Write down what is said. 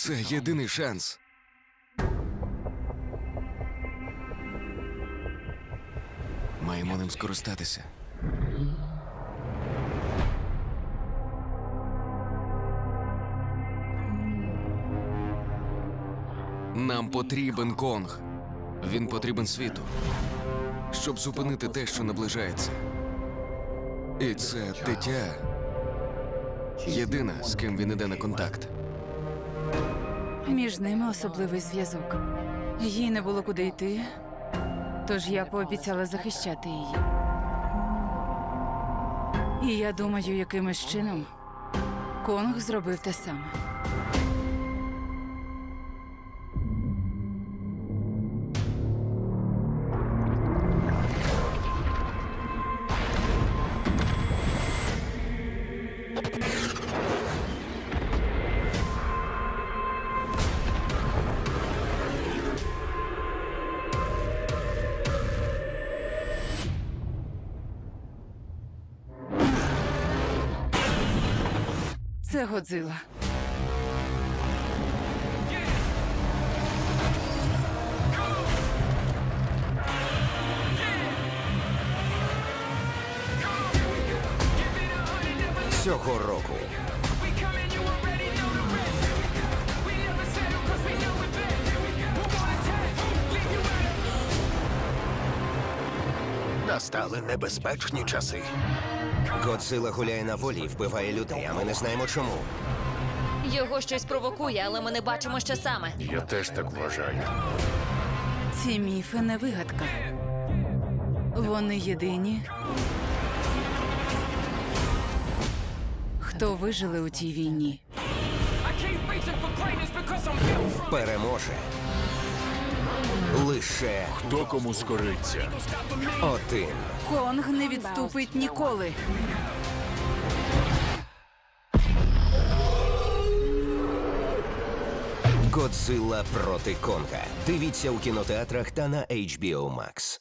Це єдиний шанс. Маємо ним скористатися. Нам потрібен Конг. Він потрібен світу, щоб зупинити те, що наближається. І це дитя єдина, з ким він іде на контакт. Між ними особливий зв'язок. Їй не було куди йти, тож я пообіцяла захищати її. І я думаю, якимось чином Конг зробив те саме. Це Годзила. Цього року Настали небезпечні часи. Годзilla гуляє на волі і вбиває людей, а ми не знаємо чому. Його щось провокує, але ми не бачимо, що саме. Я теж так вважаю. Ці міфи не вигадка. Вони єдині. Хто вижили у тій війні? Переможе лише Хто кому скориться? один. Конг не відступить ніколи. Годзилла проти Конга. Дивіться у кінотеатрах та на HBO Max.